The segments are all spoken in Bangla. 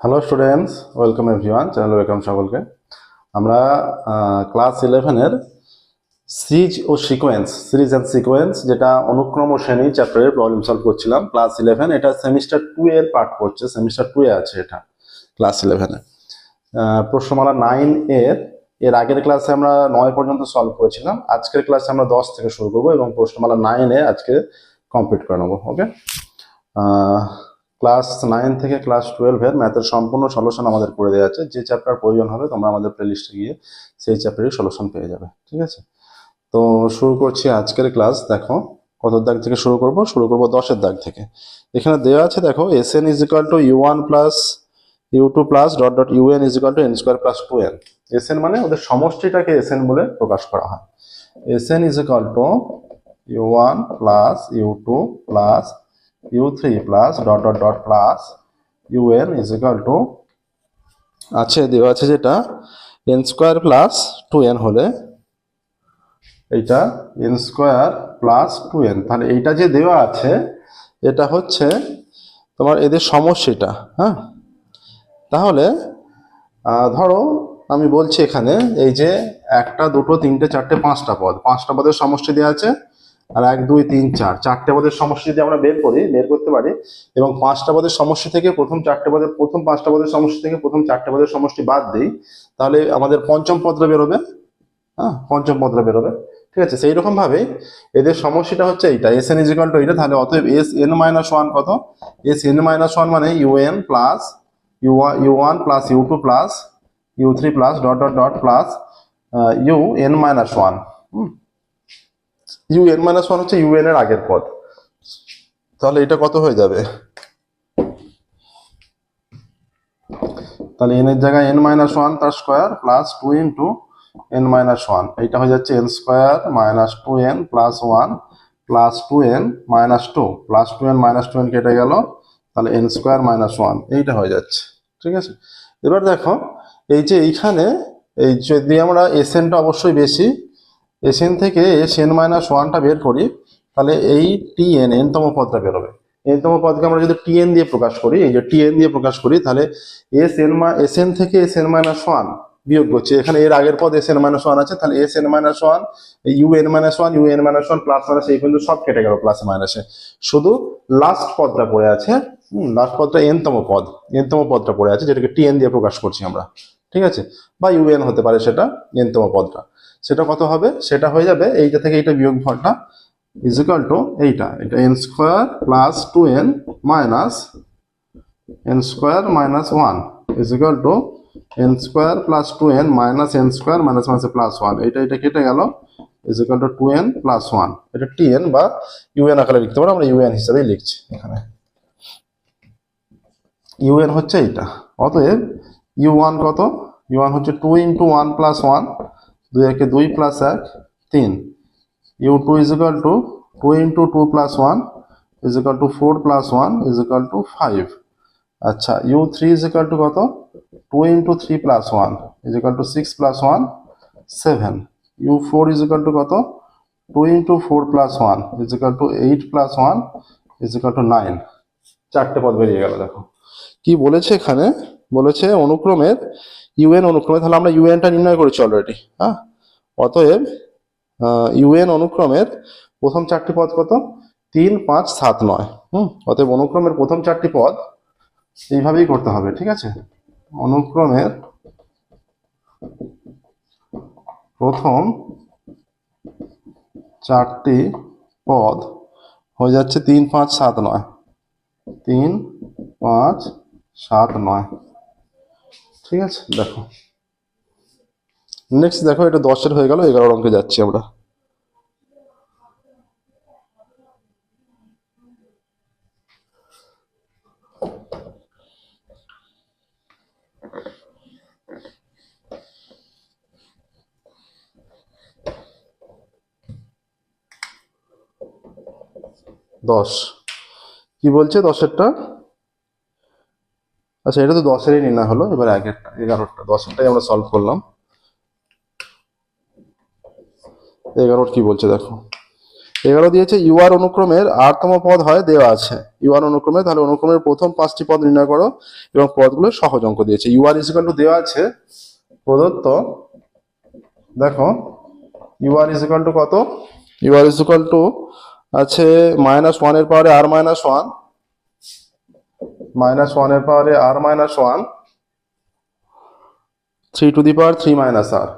Hello students welcome everyone channel welcome সকলকে। আমরা ক্লাস ইলেভেনের সিজ ও সিকোয়েন্স সিরিজ অ্যান্ড সিকোয়েন্স যেটা অনুক্রম শ্রেণি চ্যাপ্টারের প্রবলেম সলভ করছিলাম। ক্লাস ইলেভেন এটা সেমিস্টার টু এর পার্ট করছে। সেমিস্টার টু এ আছে এটা ক্লাস ইলেভেনে প্রশ্নমালা নাইন এর এর আগের ক্লাসে আমরা নয় পর্যন্ত সলভ করেছিলাম। আজকের ক্লাসে আমরা দশ থেকে শুরু করব এবং প্রশ্নমালা নাইনে আজকে কমপ্লিট করে নেব ওকে ক্লাস নাইন থেকে ক্লাস টুয়েলভের ম্যাথের সম্পূর্ণ সলিউশন আমাদের করে দেওয়া আছে। যে চ্যাপ্টার প্রয়োজন হবে, তোমরা আমাদের প্লেলিস্টে গিয়ে সেই চ্যাপ্টারের সলিউশন পেয়ে যাবে, ঠিক আছে? তো শুরু করছি আজকের ক্লাস দেখো কত দাগ থেকে শুরু করব? শুরু করব দশের দাগ থেকে। এখানে দেওয়া আছে, দেখো S N is equal to U one plus U two plus dot dot U N is equal to N square plus two N S N মানে ওদের সমষ্টিটাকে এস এন বলে প্রকাশ করা হয়। S N is equal to U one plus U two plus U three plus dot dot dot plus U N is equal to আছে, দেওয়া আছে যেটা N square plus two N হলে। এইটা N square plus two N তাহলে এইটা যে দেওয়া আছে, এটা হচ্ছে তোমার এদের সমষ্টিটা হ্যাঁ? তাহলে ধরো আমি বলছি এখানে, এই যে একটা, দুটো, তিনটে, চারটে, পাঁচটা পদ। পাঁচটা পদের সমষ্টি দেওয়া আছে। আর এক, দুই, তিন, চার। চারটে পদের সমস্যা যদি আমরা বের করি, বের করতে পারি, এবং পাঁচটা পদের সমস্যা থেকে প্রথম চারটে পদের, প্রথম পাঁচটা পদের সমস্যা থেকে প্রথম চারটে পদের সমষ্টি বাদ দিই, তাহলে আমাদের পঞ্চম পদটা বেরোবে। হ্যাঁ পঞ্চম পদটা বেরোবে। ঠিক আছে? সেই রকম ভাবে এদের সমস্যাটা হচ্ছে এইটা। এস এন ইজিকাল টু এইটা। তাহলে অতএব এস এন মাইনাস ওয়ান কত? এস এন মাইনাস ওয়ান মানে U N plus U U one plus U two plus U three plus dot dot dot plus U N minus one. U N minus one হচ্ছে ইউ এন এর আগের পদ। তাহলে এটা কত হয়ে যাবে? তাহলে এন এর জায়গায় এন মাইনাস ওয়ান তার square plus two into N minus one এইটা হয়ে যাচ্ছে N square minus two N plus one plus two N minus two plus two N minus two N কেটে গেল, তাহলে এন স্কোয়ার মাইনাস ওয়ান এইটা হয়ে যাচ্ছে, ঠিক আছে? এবার দেখো, এই যে এইখানে, এই যদি আমরা এস এনটা অবশ্যই বেশি এস এন থেকে এস এন মাইনাস ওয়ানটা বের করি, তাহলে এই টি এন এনতম পদটা বেরোবে এনতম পদকে আমরা যদি টি এন দিয়ে প্রকাশ করি, এই যে টি এন দিয়ে প্রকাশ করি, তাহলে এস এন মা এস এন থেকে এস এন মাইনাস ওয়ান বিয়োগ করছে এখানে এর আগের পদ এস এন মাইনাস ওয়ান আছে, তাহলে S N minus one U N minus one U N minus one plus minus এই পর্যন্ত সব কেটে গেল প্লাসে মাইনাসে শুধু লাস্ট পদটা পড়ে আছে লাস্ট পদটা এনতম পদ এনতম পদটা পড়ে আছে, যেটাকে টি এন দিয়ে প্রকাশ করছি আমরা, ঠিক আছে? বা ইউএন হতে পারে সেটা এনতম পদটা। সেটা কত হবে? সেটা হয়ে যাবে, এইটা থেকে এইটা বিয়োগ ফলটা ইজ ইকাল টু এইটা। এটা n square plus two n minus n square minus one is equal to n square plus two n minus n square minus minus plus one এটা এটা কেটে গেল is equal to two n plus one এটা টি এন বা ইউএন আকারে লিখতে পারো, আমরা ইউএন হিসাবেই লিখছি এখানে। ইউএন হচ্ছে এইটা, অতএব ইউ ওয়ান কত? ইউ ওয়ান হচ্ছে two into one plus one দুই একে দুই প্লাস এক, তিন। U two is equal to two into two plus one is equal to four plus one is equal to five আচ্ছা U three is equal to কত? Two into three plus one is equal to six plus one seven U four is equal to কত? Two into four plus one is equal to eight plus one is equal to nine চারটে পদ বেরিয়ে গেল, দেখো। কি বলেছে এখানে? বলেছে অনুক্রমের ইউএন অনুক্রমে, তাহলে আমরা ইউএনটা নির্ণয় করেছি অলরেডি হ্যাঁ? অতএব ইউএন অনুক্রমের প্রথম চারটি পদ কত? তিন, পাঁচ, সাত, নয়, হুম? অতএব অনুক্রমের প্রথম চারটি পদ এইভাবেই করতে হবে, ঠিক আছে? অনুক্রমের প্রথম চারটি পদ হয়ে যাচ্ছে তিন, পাঁচ, সাত, নয়, তিন, পাঁচ, সাত, নয়। ঠিক আছে, দেখো। নেক্সট দেখো, এটা দশের হয়ে গেল এগারো অঙ্কে যাচ্ছি আমরা। দশ। কি বলছে দশেরটা? আচ্ছা এটা তো দশেরই নির্ণয় হলো, এবার আগেরটা এগারোটা দশেরটাই আমরা সলভ করলাম। এগারোর কি বলছে দেখো। এগারো দিয়েছে ইউআর অনুক্রমের আটতম পদ হয়, দেওয়া আছে। ইউআর অনুক্রমে, তাহলে অনুক্রমের প্রথম পাঁচটি পদ নির্ণয় করো এবং পদগুলো সহজ অঙ্ক দিয়েছে। ইউআর ইজিক্যাল টু দেওয়া আছে, প্রদত্ত, দেখো U R is equal to কত? U R is equal to আছে মাইনাস ওয়ানের পাওয়ারে আর মাইনাস ওয়ান মাইনাস ওয়ানের পাওয়ারে R minus one three to the power three minus R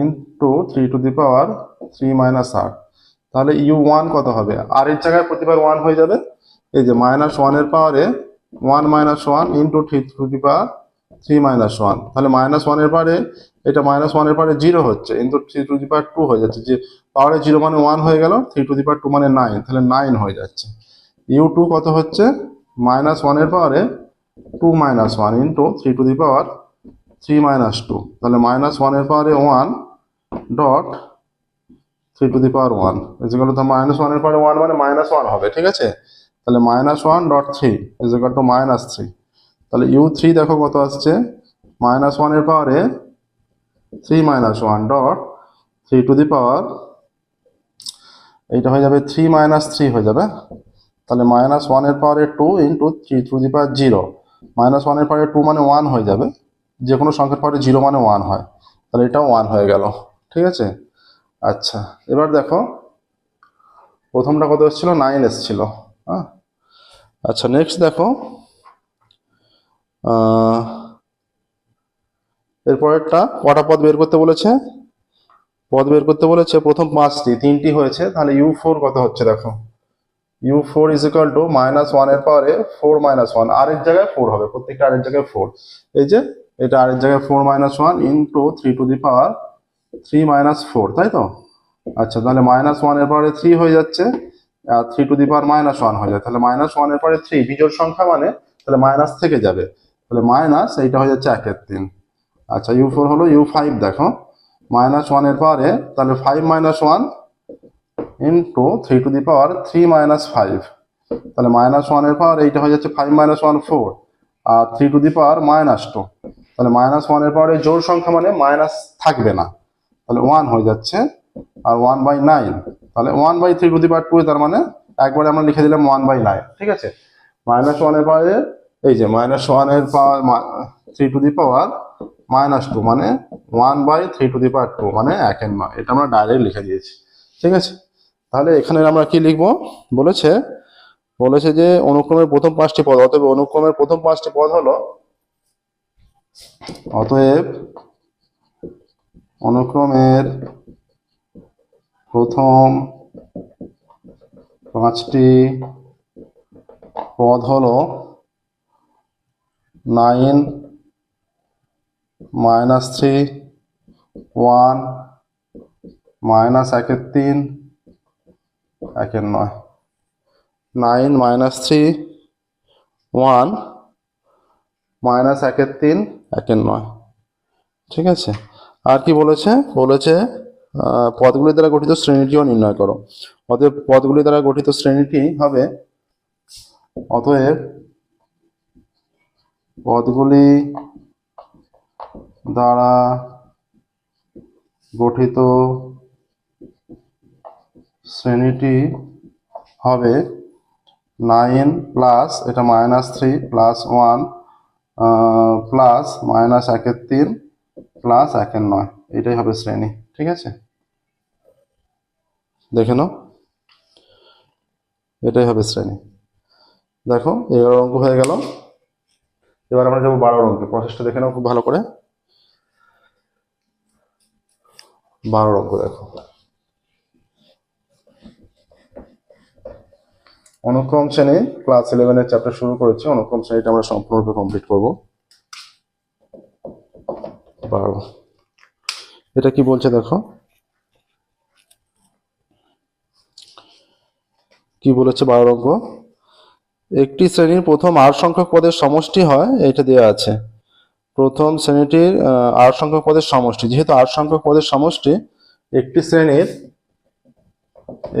into three to the power three minus R তাহলে ইউ ওয়ান কত হবে? আর এর জায়গায় প্রতিবার ওয়ান হয়ে যাবে। এই যে মাইনাস ওয়ানের পাওয়ারে one minus one into three to the power three minus one তাহলে মাইনাস ওয়ানের পাওয়ারে এটা মাইনাস ওয়ানের পাওয়ারে জিরো হচ্ছে into three to the power two হয়ে যাচ্ছে। যে পাওয়ারে জিরো মানে ওয়ান হয়ে গেল three to the power two মানে নাইন তাহলে নাইন হয়ে যাচ্ছে। ইউ টু কত হচ্ছে? মাইনাস ওয়ানের পাওয়ারে two minus one into three to the power three minus two তাহলে মাইনাস ওয়ানের পাওয়ারে one dot three to the power one is equal to minus ওয়ানের পাওয়ারে ওয়ান মানে মাইনাস ওয়ান হবে, ঠিক আছে? তাহলে minus one dot three is equal to minus three তাহলে ইউ থ্রি দেখো কত আসছে? মাইনাস ওয়ানের পাওয়ারে three minus one dot three to the power এইটা হয়ে যাবে থ্রি মাইনাস থ্রি হয়ে যাবে। তাহলে মাইনাস ওয়ানের পাওয়ারে two into three to the power zero minus ওয়ানের পাওয়ারে টু মানে ওয়ান হয়ে যাবে। যে কোনো সংখ্যার পরে জিরো মানে ওয়ান হয়। তাহলে এটাও ওয়ান হয়ে গেল। ঠিক আছে? আচ্ছা এবার দেখো। প্রথমটা কত এসেছিল? নাইন এসেছিল। হ্যাঁ? আচ্ছা নেক্সট দেখো। এরপরেরটা কটা পদ বের করতে বলেছে? পদ বের করতে বলেছে প্রথম পাঁচটি। তিনটি হয়েছে। তাহলে ইউ ফোর কত হচ্ছে দেখো? U four is equal to minus ওয়ানের পাওয়ারে ফোর মাইনাস ওয়ান আর আরেক জায়গায় ফোর হবে, প্রত্যেকটা আরেক জায়গায় ফোর এই যে, এটা আর আরেক জায়গায় four minus one into three to the power three minus four তাই তো? আচ্ছা তাহলে মাইনাস ওয়ানের পাওয়ারে থ্রি হয়ে যাচ্ছে, আর three to the power minus one হয়ে যায়। তাহলে মাইনাস ওয়ানের পরে থ্রি বিজোড় সংখ্যা মানে তাহলে মাইনাস থেকে যাবে। তাহলে মাইনাস এইটা হয়ে যাচ্ছে একের তিন। আচ্ছা ইউ ফোর হলো ইউ ফাইভ দেখো। মাইনাস ওয়ানের পাওয়ারে তাহলে five minus one into three to the power three minus five তাহলে মাইনাস ওয়ানের পাওয়ার এইটা হয়ে যাচ্ছে five minus one four R three to the power minus two তাহলে মাইনাস ওয়ানের পাওয়ারে জোর সংখ্যা মানে মাইনাস থাকবে না। তাহলে ওয়ান হয়ে যাচ্ছে, আর ওয়ান বাই নাইন তাহলে one by three to the power two তার মানে একবারে আমরা লিখে দিলাম ওয়ান বাই নাইন ঠিক আছে? মাইনাস ওয়ানের পাওয়ারে এই যে মাইনাস ওয়ানের power three to the power minus two মানে one by three to the power two মানে একের নয়। এটা আমরা ডাইরেক্ট লিখে দিয়েছি, ঠিক আছে? তাহলে এখানে আমরা কি লিখব? বলেছে বলেছে যে অনুক্রমের প্রথম পাঁচটি পদ, অতএব অনুক্রমের প্রথম পাঁচটি পদ হলো, অতএব অনুক্রমের প্রথম পাঁচটি পদ হলো nine minus three one minus একের তিন একের নয় nine minus three one minus একের তিন একের নয়। ঠিক আছে? আর কি বলেছে? বলেছে পদগুলি দ্বারা গঠিত শ্রেণীটিও নির্ণয় করো। অতএব পদগুলি দ্বারা গঠিত শ্রেণীটি হবে, অতএব পদগুলি দ্বারা গঠিত শ্রেণীটি হবে নাইন প্লাস, এটা minus three plus one plus minus একের তিন প্লাস একের নয়। এটাই হবে শ্রেণি, ঠিক আছে? দেখে নাও। এটাই হবে শ্রেণি। দেখো, এগারো অঙ্ক হয়ে গেল। এবার আমরা যাব বারো অঙ্কে। প্রসেসটা দেখে নাও খুব ভালো করে। বারো অঙ্ক দেখো। অনুক্রম শ্রেণি ক্লাস ইলেভেনের চ্যাপ্টার শুরু করেছি। অনুক্রম শ্রেণীটা আমরা সম্পূর্ণরূপে কমপ্লিট করব। বারো এটা কি বলছে দেখো? কি বলেছে বারো অঙ্ক? একটি শ্রেণির প্রথম আর সংখ্যক পদের সমষ্টি হয়, এটা দেওয়া আছে। প্রথম শ্রেণীটির আর সংখ্যক পদের সমষ্টি। যেহেতু আর সংখ্যক পদের সমষ্টি, একটি শ্রেণির,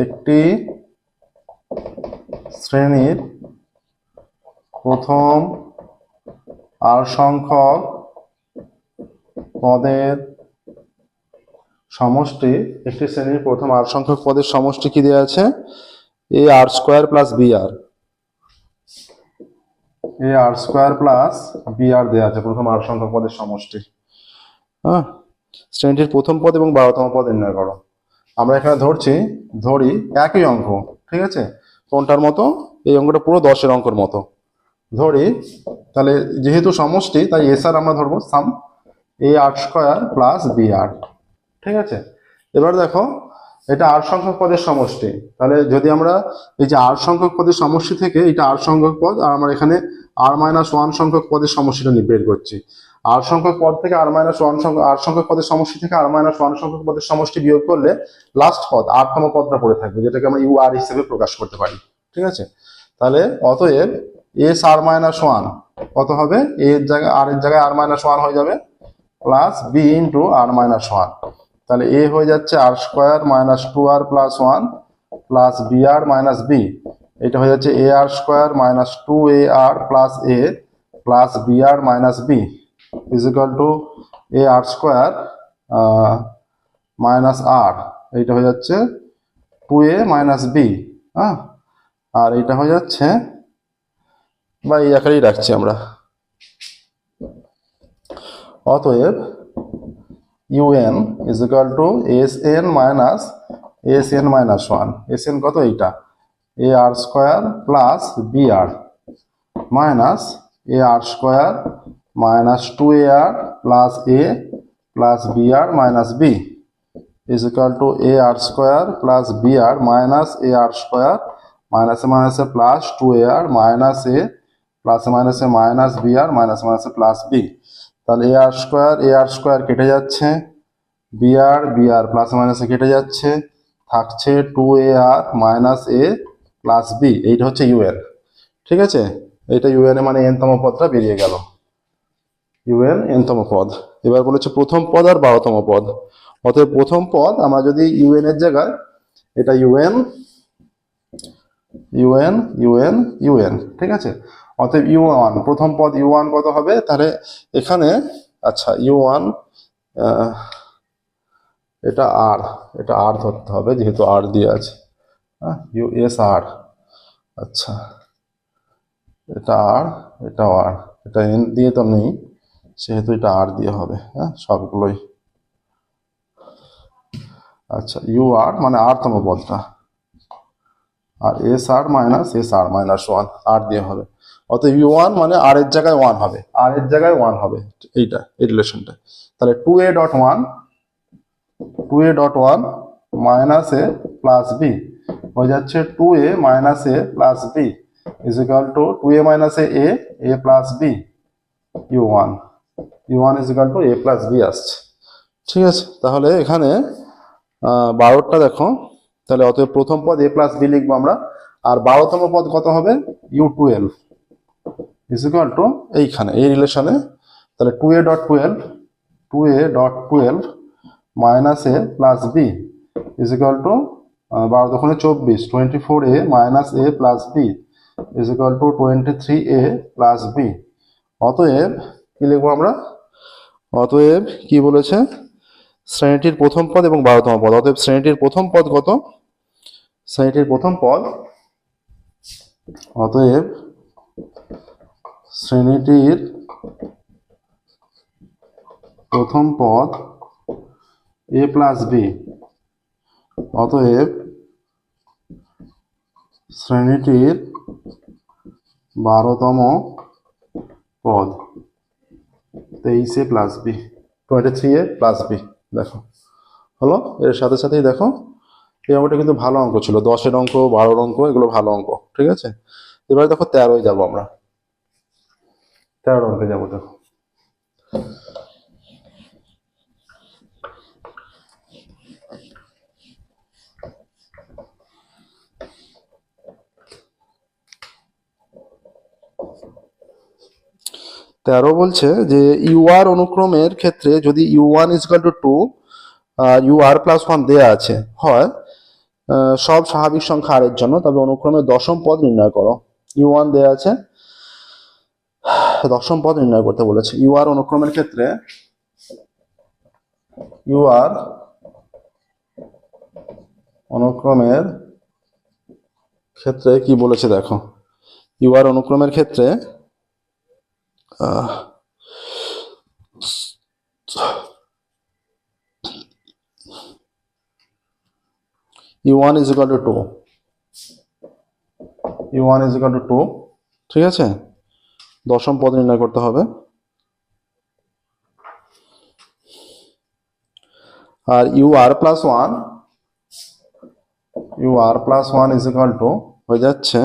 একটি শ্রেণির প্রথম আর সংখ্যক পদের সমষ্টি, একটি শ্রেণির প্রথম আর সংখ্যক পদের সমষ্টি কি দেওয়া আছে? A r square plus b r. A r square plus b r দেওয়া আছে, প্রথম আর সংখ্যক পদের সমষ্টি। হ্যাঁ শ্রেণীটির প্রথম পদ এবং বারোতম পদ নির্ণয় করো। আমরা এখানে ধরছি, ধরি একই অঙ্ক, ঠিক আছে? কোনটার মতো? এই অঙ্কটা পুরো দশের অঙ্কের মতো। ধরি, তাহলে যেহেতু সমষ্টি, তাই এস আর আমরা ধরবো sum a r square plus b r ঠিক আছে? এবার দেখো, এটা আর সংখ্যক পদের সমষ্টি। তাহলে যদি আমরা এই যে আর সংখ্যক পদের সমষ্টি থেকে এটা আর সংখ্যক পদ, আর আমরা এখানে আর মাইনাস ওয়ান সংখ্যক পদের সমষ্টিটা নিয়ে বের করছি। আর সংখ্যক পদ থেকে আর মাইনাস ওয়ান সংখ্যক আর সংখ্যক পদের সমষ্টি থেকে আর মাইনাস ওয়ান সংখ্যক পদের সমষ্টি বিয়োগ করলে লাস্ট পদ আটতম পদটা পড়ে থাকবে, যেটাকে আমরা ইউ আর হিসেবে প্রকাশ করতে পারি। ঠিক আছে? তাহলে অতএব এস আর মাইনাস ওয়ান কত হবে? এর জায়গায় আর এর জায়গায় আর মাইনাস ওয়ান হয়ে যাবে plus b into r minus one তাহলে এ হয়ে যাচ্ছে r square minus two r plus one plus b r minus b এটা হয়ে যাচ্ছে a r square minus two a r plus a plus b r minus b is equal to a r square minus r এইটা হয়ে যাচ্ছে টু এ মাইনাস বি হ্যাঁ? আর এইটা হয়ে যাচ্ছে, বা এই আকারেই রাখছি আমরা। অতএব u n is equal to s n minus s n minus one s n কত এইটা? A r square plus b r minus a r square minus two a r plus a plus b r minus b is equal to a r square plus b r minus a r square মাইনাসে মাইনাসে plus two a r minus a প্লাসে মাইনাসে মাইনাস বি আর মাইনাস মাইনাসে প্লাস বি তাহলে a r square a r square কেটে যাচ্ছে b r b r plus মাইনাসে কেটে যাচ্ছে, থাকছে two a r minus a plus b এইটা হচ্ছে ইউএন ঠিক আছে? এইটা ইউএন মানে এনতম পদটা বেরিয়ে গেল। ইউএন এনতম পদ। এবার বলেছে প্রথম পদ আর বারোতম পদ। অতএব প্রথম পদ আমরা যদি ইউএন এর জায়গায়, এটা ইউএন ইউএন ইউএন ইউএন ঠিক আছে? অতএব ইউ ওয়ান প্রথম পদ ইউ ওয়ান কত হবে? তাহলে এখানে আচ্ছা ইউ ওয়ান এটা আর এটা আর ধরতে হবে যেহেতু আর দিয়ে আছে। হ্যাঁ ইউ এস আর আচ্ছা এটা আর এটা আর এটা এন দিয়ে তো নেই। সেহেতু এটা আর দিয়ে হবে হ্যাঁ সবগুলোই। আচ্ছা ইউ আর মানে আরতম পদটা। আর s r minus s r minus one আর দিয়ে হবে। অতএব ইউ ওয়ান মানে আর এর জায়গায় ওয়ান হবে আর এর জায়গায় ওয়ান হবে, এইটা, এই রিলেশনটা তাহলে two a dot one two a dot one minus a plus b হয়ে যাচ্ছে two a minus a plus b is equal to two a minus a a plus b u one u one is equal to a plus b আসছে। ঠিক আছে? তাহলে এখানে বারোটা দেখো। তাহলে অতএব প্রথম পদ এ প্লাস বি লিখব আমরা। আর বারোতম পদ কত হবে? U twelve is equal to এইখানে, এই রিলেশনে তাহলে two a dot twelve two a dot twelve minus a plus b is equal to বারো দোকানে চব্বিশ twenty four a minus a plus b is equal to twenty three a plus b অতএব কি লিখব আমরা? অতএব কি বলেছে? শ্রেণীটির প্রথম পদ এবং বারোতম পদ। অতএব শ্রেণীটির প্রথম পদ কত? শ্রেণীটির প্রথম পদ। অতএব শ্রেণীটির প্রথম পদ এ প্লাস বি। অতএব শ্রেণীটির বারোতম পদ। তেইশে plus b twenty three a plus b দেখো। হলো? এর সাথে সাথেই দেখো, এই অঙ্কটা কিন্তু ভালো অঙ্ক ছিল। দশের অঙ্ক, বারোর অঙ্ক, এগুলো ভালো অঙ্ক, ঠিক আছে? এবারে দেখো তেরোই যাব আমরা। তেরো অঙ্কে যাব দেখো। তেরো বলছে যে ইউ আর অনুক্রমের ক্ষেত্রে যদি u one is equal to two are you R plus one দেওয়া আছে, হয় সব স্বাভাবিক সংখ্যা আর এর জন্য, তবে অনুক্রমে দশম পদ নির্ণয় করো। ইউ ওয়ান দেওয়া আছে, দশম পদ নির্ণয় করতে বলেছে। ইউ আর অনুক্রমের ক্ষেত্রে ইউ আর অনুক্রমের ক্ষেত্রে কি বলেছে দেখো। ইউ আর অনুক্রমের ক্ষেত্রে আহ, u one is equal to two u one is equal to two ঠিক আছে? দশম পদ নির্ণয় করতে হবে। আর u r plus one u r plus one is equal to হয়ে যাচ্ছে।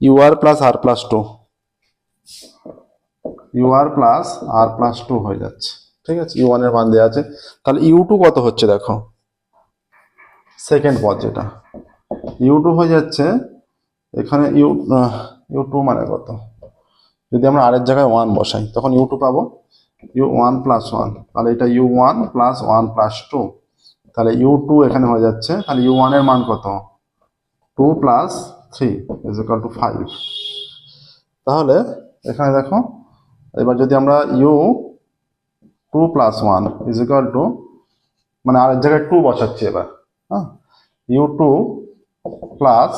U r plus r plus two u r plus r plus two হয়ে যাচ্ছে। ঠিক আছে? ইউ ওয়ানের মান দেওয়া আছে। তাহলে ইউ টু কত হচ্ছে দেখো? সেকেন্ড পদ যেটা। ইউ টু হয়ে যাচ্ছে এখানে ইউ ইউ টু মানে কত? যদি আমরা আরের জায়গায় ওয়ান বসাই তখন ইউ টু পাবো। ইউ ওয়ান প্লাস ওয়ান তাহলে এটা u one plus one plus two তাহলে ইউ টু এখানে হয়ে যাচ্ছে। তাহলে ইউ ওয়ানের মান কত? Two plus three is equal to five তাহলে এখানে দেখো এবার যদি আমরা u two plus one is two মানে আরেক জায়গায় টু বসাচ্ছি এবার হ্যাঁ? U two plus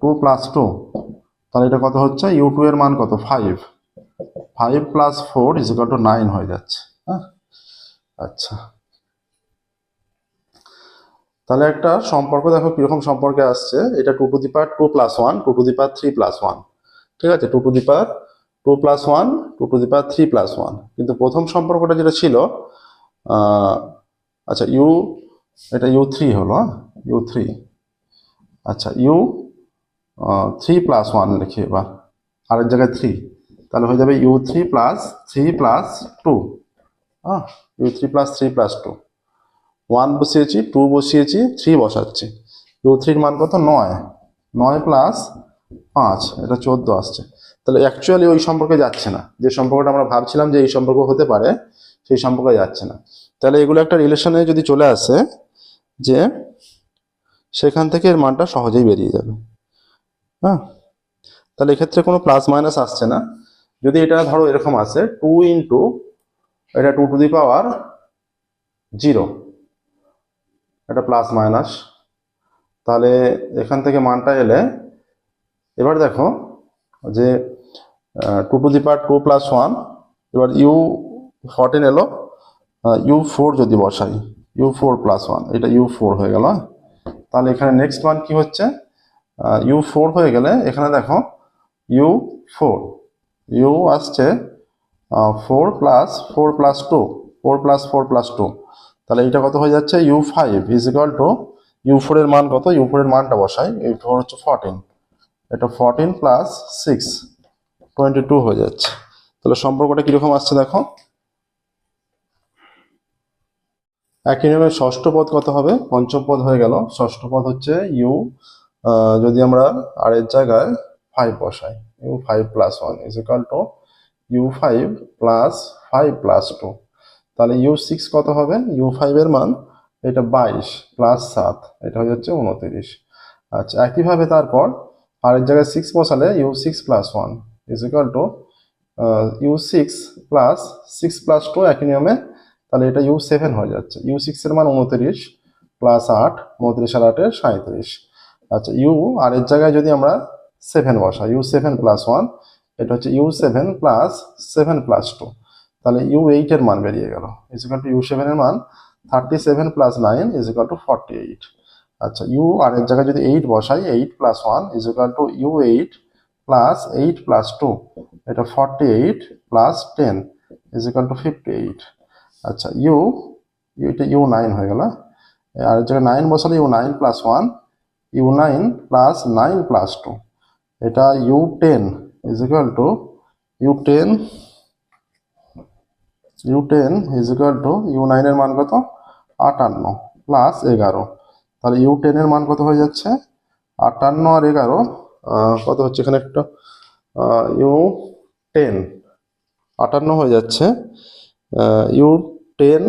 two plus two তাহলে এটা কত হচ্ছে? ইউ টু এর মান কত? Five five plus four is to nine হয়ে যাচ্ছে হ্যাঁ? আচ্ছা। তাহলে একটা সম্পর্ক দেখো কীরকম সম্পর্কে আসছে। এটা two to the power two plus one two to the power three plus one ঠিক আছে? Two to the power two plus one two to the power three plus one কিন্তু প্রথম সম্পর্কটা যেটা ছিল আচ্ছা ইউ এটা ইউ থ্রি হলো ইউ থ্রি আচ্ছা ইউ থ্রি প্লাস ওয়ান লিখি এবার। আরেক জায়গায় থ্রি তাহলে হয়ে যাবে u three plus three plus two হ্যাঁ? U three plus three plus two one বসিয়েছি টু বসিয়েছি থ্রি বসাচ্ছি। ইউ থ্রির মান কত? নয়। নয় প্লাস পাঁচ। এটা চোদ্দ আসছে। তাহলে অ্যাকচুয়ালি ওই সম্পর্কে যাচ্ছে না। যে সম্পর্কটা আমরা ভাবছিলাম যে এই সম্পর্ক হতে পারে, সেই সম্পর্কে যাচ্ছে না। তাহলে এগুলো একটা রিলেশনে যদি চলে আসে, যে সেখান থেকে এর মানটা সহজেই বেরিয়ে যাবে। হ্যাঁ? তাহলে এক্ষেত্রে কোনো প্লাস মাইনাস আসছে না। যদি এটা ধরো এরকম আসে টু ইন্টু এটা two to the power zero এটা প্লাস মাইনাস তাহলে এখান থেকে মানটা এলে, এবার দেখো যে two to the power two plus one এবার ইউ ফর্টিন এলো। ইউ ফোর যদি বসাই ইউ ফোর প্লাস ওয়ান এটা ইউ ফোর হয়ে গেল হ্যাঁ? তাহলে এখানে নেক্সট ওয়ান কি হচ্ছে? ইউ ফোর হয়ে গেলে এখানে দেখো ইউ ফোর ইউ আসছে four plus four plus two four plus four plus two তাহলে এটা কত হয়ে যাচ্ছে? U five is equal to u ফোরের মান কত? ইউ ফোরের মানটা বসাই ইউ ফোর হচ্ছে ফোরটিন এটা fourteen plus six twenty two হয়ে যাচ্ছে। তাহলে সম্পর্কটা কীরকম আসছে দেখো? একই নিয়মে ষষ্ঠ পদ কত হবে? পঞ্চম পদ হয়ে গেল। ষষ্ঠ পদ হচ্ছে ইউ যদি আমরা আর এর জায়গায় ফাইভ বসাই u five plus one is equal to u five plus five plus two তাহলে ইউ সিক্স কত হবে? ইউ ফাইভের মান এটা বাইশ প্লাস সাত, এটা হয়ে যাচ্ছে উনতিরিশ। আচ্ছা একইভাবে তারপর আর এর জায়গায় সিক্স বসালে u six plus one is equal to u six plus six plus two একই নিয়মে, তাহলে এটা ইউ সেভেন হয়ে যাচ্ছে। ইউ সিক্সের মান উনতিরিশ প্লাস আট উনত্রিশ আর আটের সাঁত্রিশ আচ্ছা ইউ আর এর জায়গায় যদি আমরা সেভেন বসাই ইউ সেভেন প্লাস ওয়ান এটা হচ্ছে u seven plus seven plus two তাহলে ইউ এইটের মান বেরিয়ে গেল। ইজিকাল টু ইউ সেভেনের মান thirty seven plus nine is equal to forty eight আচ্ছা ইউ আর এর জায়গায় যদি এইট বসাই eight plus one is equal to u eight plus eight plus two এটা forty eight plus ten is equal to fifty eight আচ্ছা ইউ এটা ইউ নাইন হয়ে গেল। আর জায়গায় নাইন বসালে u nine plus one u nine plus nine plus two এটা u ten is equal to u ten u ten is equal to u নাইনের মান কত? আটান্ন প্লাস এগারো। তাহলে ইউ টেনের মান কত হয়ে যাচ্ছে? আটান্ন আর এগারো কত হচ্ছে এখানে একটা? U ten. আটান্ন হয়ে যাচ্ছে। ইউ টেন,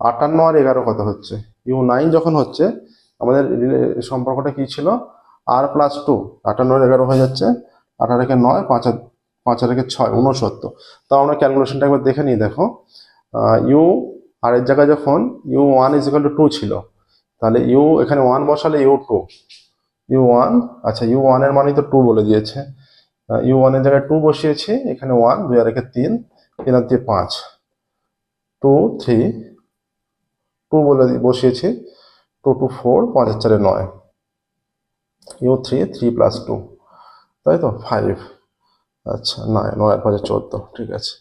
আটান্ন আর এগারো কত হচ্ছে? ইউ নাইন যখন হচ্ছে, আমাদের সম্পর্কটা কি ছিল? আর প্লাস টু আটান্ন এগারো হয়ে যাচ্ছে। আঠারো রেখে নয়, পাঁচ পাঁচ আর রেখে ছয় উনসত্তর তাও আমরা ক্যালকুলেশনটা একবার দেখে নিই, দেখো। ইউ আর এর জায়গায় যখন u one is equal to two ছিল, তাহলে ইউ এখানে ওয়ান বসালে ইউ টু ইউ ওয়ান আচ্ছা ইউ ওয়ানের মানই তো টু বলে দিয়েছে। ইউ ওয়ানের জায়গায় টু বসিয়েছি, এখানে ওয়ান, দুই আর একে তিন তিন আর পাঁচ। টু, থ্রি, টু বলে বসিয়েছি, টু টু, ফোর, পাঁচ চারে নয়। U three three plus two, তাই তো? ফাইভ। আচ্ছা নয় নয় পাঁচে চোদ্দ, ঠিক আছে।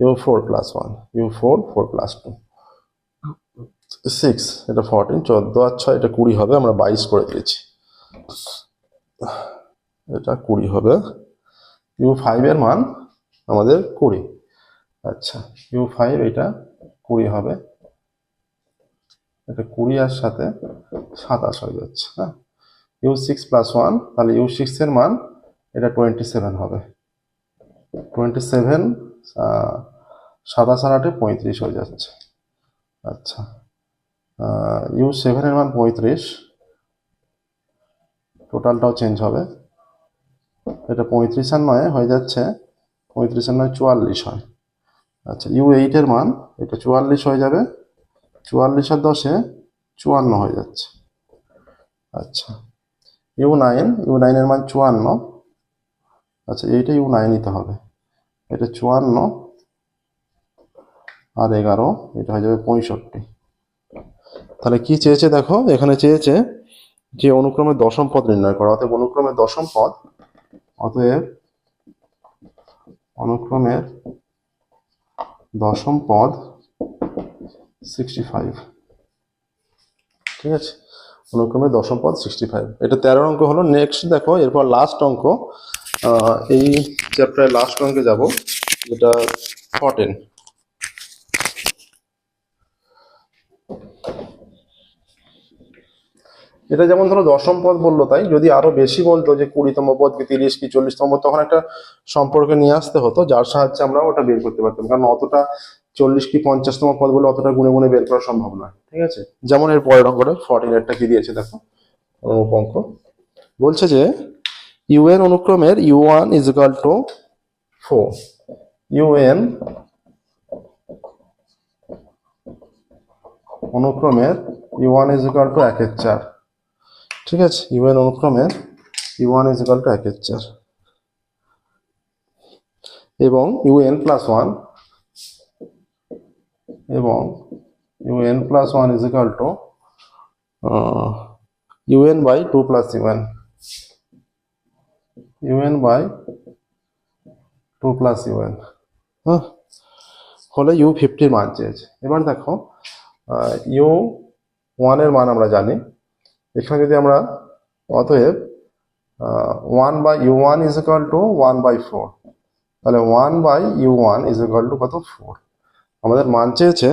U four plus one, u four four plus two. Six, এটা ফোরটিন, চোদ্দ আর ছয়, এটা কুড়ি হবে, আমরা বাইশ করে দিয়েছি। এটা কুড়ি হবে। ইউ ফাইভের মান আমাদের কুড়ি। আচ্ছা ইউ ফাইভ এটা কুড়ি হবে। এটা কুড়ি আর সাথে সাতাশ হয়ে যাচ্ছে হ্যাঁ? ইউ সিক্স প্লাস ওয়ান তাহলে ইউ সিক্সের মান এটা টোয়েন্টি সেভেন হবে। টোয়েন্টি সেভেন সাতাশ আর আটে পঁয়ত্রিশ হয়ে যাচ্ছে। আচ্ছা ইউ সেভেনের মান পঁয়ত্রিশ টোটালটাও চেঞ্জ হবে। এটা পঁয়ত্রিশ আর নয় হয়ে যাচ্ছে, পঁয়ত্রিশ আর নয় চুয়াল্লিশ হয়। আচ্ছা ইউ এইটের মান, এটা চুয়াল্লিশ হয়ে যাবে, চুয়াল্লিশ আর দশে চুয়ান্ন হয়ে যাচ্ছে। আচ্ছা ইউ নাইন ইউ নাইনের মান চুয়ান্ন। আচ্ছা এইটা ইউ নাইন নিতে হবে। এটা চুয়ান্ন আর এগারো, এটা হয়ে যাবে পঁয়ষট্টি। তাহলে কি চেয়েছে দেখো? এখানে চেয়েছে যে অনুক্রমে দশম পদ নির্ণয় করা, অতএব অনুক্রমে দশম পদ, অতএব অনুক্রমের দশম পদ সিক্সটি ফাইভ ঠিক আছে? অনুক্রমে দশম পদ সিক্সটি ফাইভ এটা তেরো অঙ্ক হলো। নেক্সট দেখো, এরপর লাস্ট অঙ্ক। এই চ্যাপ্টারের লাস্ট অঙ্কে যাব, যেটা ফর্টেন এটা যেমন ধরো দশম পদ বলল তাই, যদি আরও বেশি বলতো যে কুড়িতম পদ কি তিরিশ কি চল্লিশতম, তখন একটা সম্পর্কে নিয়ে আসতে হতো, যার সাহায্যে আমরা ওটা বের করতে পারতাম। কারণ অতটা চল্লিশ কি পঞ্চাশতম পদ বলে অতটা গুনে গুনে বের করা সম্ভব নয়, ঠিক আছে? যেমন এর পরের অঙ্কটা ফর্টিন এরটা কি দিয়েছে দেখো, অনুরূপ অঙ্ক। বলছে যে u n অনুক্রমের u one is equal to four u n অনুক্রমের u one is equal to একের চার। ঠিক আছে? U n অনুক্রমে u one is equal to একের চার। এবং ইউএন প্লাস ওয়ান এবং u n plus one is equal to u n by two plus u n u n by two plus u n হ্যাঁ হলে ইউ ফিফটির মান চেয়েছে। এবার দেখো ইউ ওয়ানের মান আমরা জানি। এখানে যদি আমরা অতএব one by u one is equal to one by four তাহলে one by u one is equal to কত? ফোর আমাদের মান চেয়েছে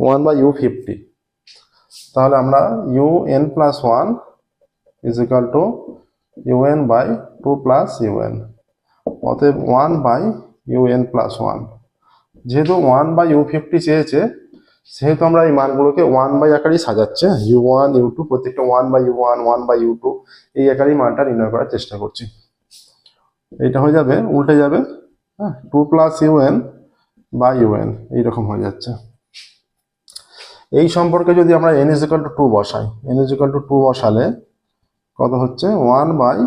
ওয়ান বাই ইউ ফিফটি তাহলে আমরা u n plus one is equal to u n by two plus u n অতএব one by u n plus one যেহেতু ওয়ান বাই ইউ ফিফটি চেয়েছে সেহেতু আমরা এই মানগুলোকে ওয়ান বাই আকারেই সাজাচ্ছে ইউ ওয়ান ইউ টু প্রত্যেকটা one by u one one by u two এই আকারেই মানটা নির্ণয় করার চেষ্টা করছি। এইটা হয়ে যাবে, উল্টে যাবে হ্যাঁ? টু প্লাস ইউএন বা ইউএন এইরকম হয়ে যাচ্ছে। এই সম্পর্কে যদি আমরা n is equal to two বসাই n is equal to two বসালে কত হচ্ছে? One by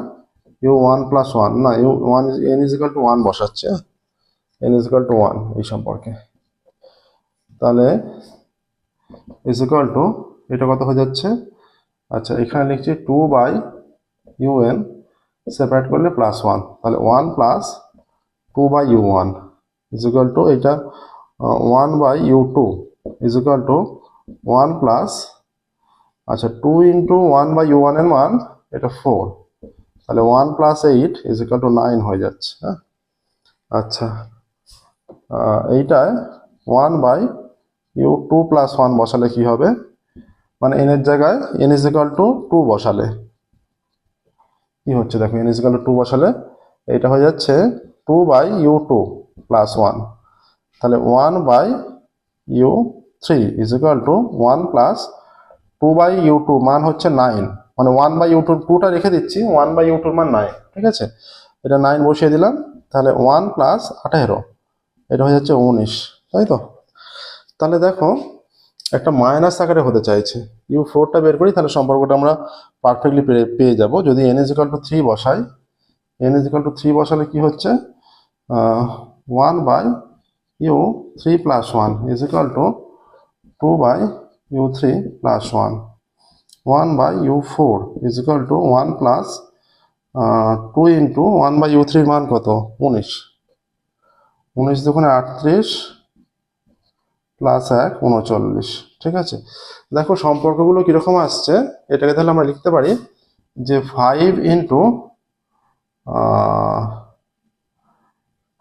u one plus one না u one n equal to one বসাচ্ছে এন ইজিক্যাল টু ওয়ান এই সম্পর্কে। তাহলে ইজিক্যাল টু এটা কত হয়ে যাচ্ছে? আচ্ছা এখানে লিখছি two by u n separate করলে প্লাস ওয়ান তাহলে one plus two by u one equal to এটা one by u two equal to one plus আচ্ছা two into one by u one ওয়ানের মান এটা ফোর তাহলে one plus eight equal to nine হয়ে যাচ্ছে হ্যাঁ? আচ্ছা আহ, এইটায় one by u two plus one বসালে কি হবে? মানে এন এর জায়গায় n is equal to two বসালে। কি হচ্ছে? দেখো এন ইজ ইকাল টু বসালে এটা হয়ে যাচ্ছে two by u two plus one তাহলে one by u three is equal to one plus two by u two মান হচ্ছে নাইন মানে ওয়ান বাই ইউ টু টুটা রেখে দিচ্ছি ওয়ান বাই ইউ টুর মান নাইন ঠিক আছে? এটা নাইন বসিয়ে দিলাম, তাহলে ওয়ান প্লাস আঠেরো, এটা হয়ে যাচ্ছে উনিশ, তাই তো? তাহলে দেখো, একটা মাইনাস আকারে হতে চাইছে। ইউ ফোরটা বের করি, তাহলে সম্পর্কটা আমরা পারফেক্টলি পেয়ে যাব। যদি এন ইজিক্যাল টু থ্রি বসাই এন ইজিক্যাল টু থ্রি বসালে কি হচ্ছে? One by u three plus one equal to two by u three plus one one by u four equal to one plus two into one by u থ্রির মান কত? উনিশ। উনিশ দুগুণে আটত্রিশ প্লাস এক, উনচল্লিশ। ঠিক আছে? দেখো সম্পর্কগুলো কীরকম আসছে? এটাকে তাহলে আমরা লিখতে পারি যে five into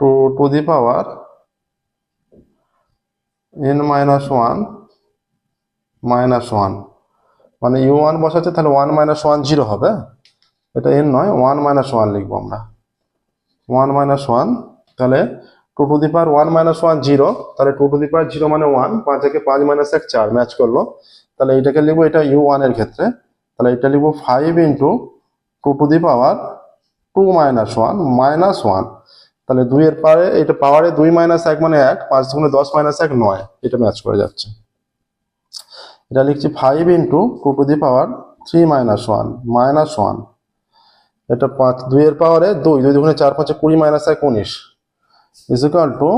two to the power n minus one minus one মানে ইউ ওয়ান বসাচ্ছে, তাহলে ওয়ান মাইনাস ওয়ান জিরো হবে। এটা এন নয় ওয়ান মাইনাস ওয়ান লিখব আমরা। ওয়ান মাইনাস ওয়ান তাহলে two to the power one minus one zero তাহলে two to the power zero মানে ওয়ান পাঁচ থেকে পাঁচ মাইনাস এক চার ম্যাচ করল। তাহলে এইটাকে লিখব, এটা ইউ ওয়ানের ক্ষেত্রে। তাহলে এটা লিখব five into two to the power two minus one minus one তাহলে দুইয়ের পারে এটা পাওয়ারে দুই মাইনাস এক মানে এক, পাঁচ দুগুণে দশ মাইনাস এক নয়, এটা ম্যাচ করে যাচ্ছে। এটা লিখছি five into two to the power three minus one minus one এটা পাঁচ, দুইয়ের পাওয়ারে দুই দুই দুগুণে চার, পাঁচে কুড়ি মাইনাস এক, উনিশ। Is equal to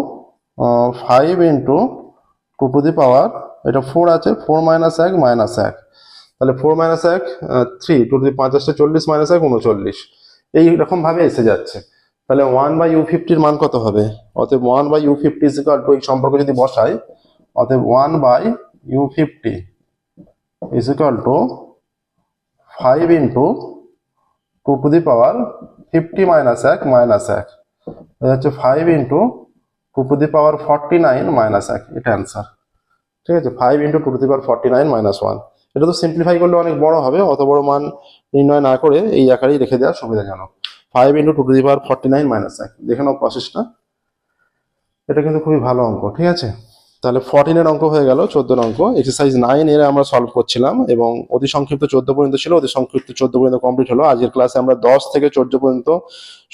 five into two to the power এটা ফোর আছে ফোর মাইনাস এক মাইনাস এক। তাহলে ফোর মাইনাস এক থ্রি টু টু দি আসছে চল্লিশ মাইনাস এক, উনচল্লিশ। এইরকম ভাবে এসে যাচ্ছে। তাহলে ওয়ান বাই ইউ ফিফটির মান কত হবে? অতএব one by u fifty is equal to এই সম্পর্ক যদি বসাই, অতএব one by u fifty is two five into two to the power fifty minus এক মাইনাস এক। হচ্ছে five into two to the power forty nine minus এক। এটা অ্যান্সার ঠিক আছে? Five into two to the power forty nine minus one এটা তো সিম্পলিফাই করলে অনেক বড় হবে। অত বড় মান নির্ণয় না করে এই আকারেই রেখে দেওয়া সুবিধাজনক। Five into two to the power forty nine minus এক। দেখে নাও প্রসেসটা এটা কিন্তু খুবই ভালো অঙ্ক। ঠিক আছে? তাহলে ফর্টিনের অঙ্ক হয়ে গেল, চোদ্দোর অঙ্ক। এক্সারসাইজ নাইন এর আমরা সলভ করছিলাম এবং অতি সংক্ষিপ্ত চোদ্দ পর্যন্ত ছিল, অতি সংক্ষিপ্ত চোদ্দ পর্যন্ত কমপ্লিট হলো। আজকের ক্লাসে আমরা দশ থেকে চোদ্দ পর্যন্ত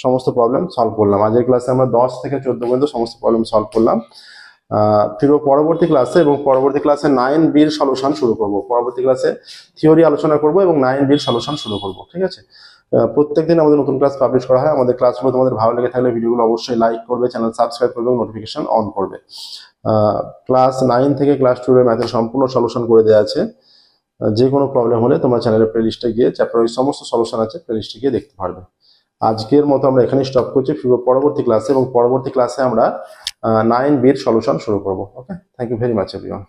সমস্ত প্রবলেম সলভ করলাম। আজকের ক্লাসে আমরা দশ থেকে চোদ্দ পর্যন্ত সমস্ত প্রবলেম সলভ করলাম। ফিরবো পরবর্তী ক্লাসে এবং পরবর্তী ক্লাসে নাইন বির সলিউশন শুরু করব। পরবর্তী ক্লাসে থিওরি আলোচনা করব এবং নাইন বির সলিউশন শুরু করব, ঠিক আছে? প্রত্যেক দিন আমাদের নতুন ক্লাস পাবলিশ করা হয়। আমাদের ক্লাসগুলো তোমাদের ভালো লেগে থাকলে ভিডিওগুলো অবশ্যই লাইক করবে চ্যানেল সাবস্ক্রাইব করবে নোটিফিকেশন অন করবে। ক্লাস নাইন থেকে ক্লাস টুয়েলভের ম্যাথের সম্পূর্ণ সলিউশন করে দেওয়া আছে। যে কোনো প্রবলেম হলে তোমরা চ্যানেলের প্লেলিস্টে গিয়ে চ্যাপ্টার ওই সমস্ত সলিউশন আছে প্লেলিস্টে গিয়ে দেখতে পারবে। আজকের মতো আমরা এখানেই স্টপ করছি। পরবর্তী ক্লাসে এবং পরবর্তী ক্লাসে আমরা নাইন বির সলিউশন শুরু করব। Okay thank you very much everyone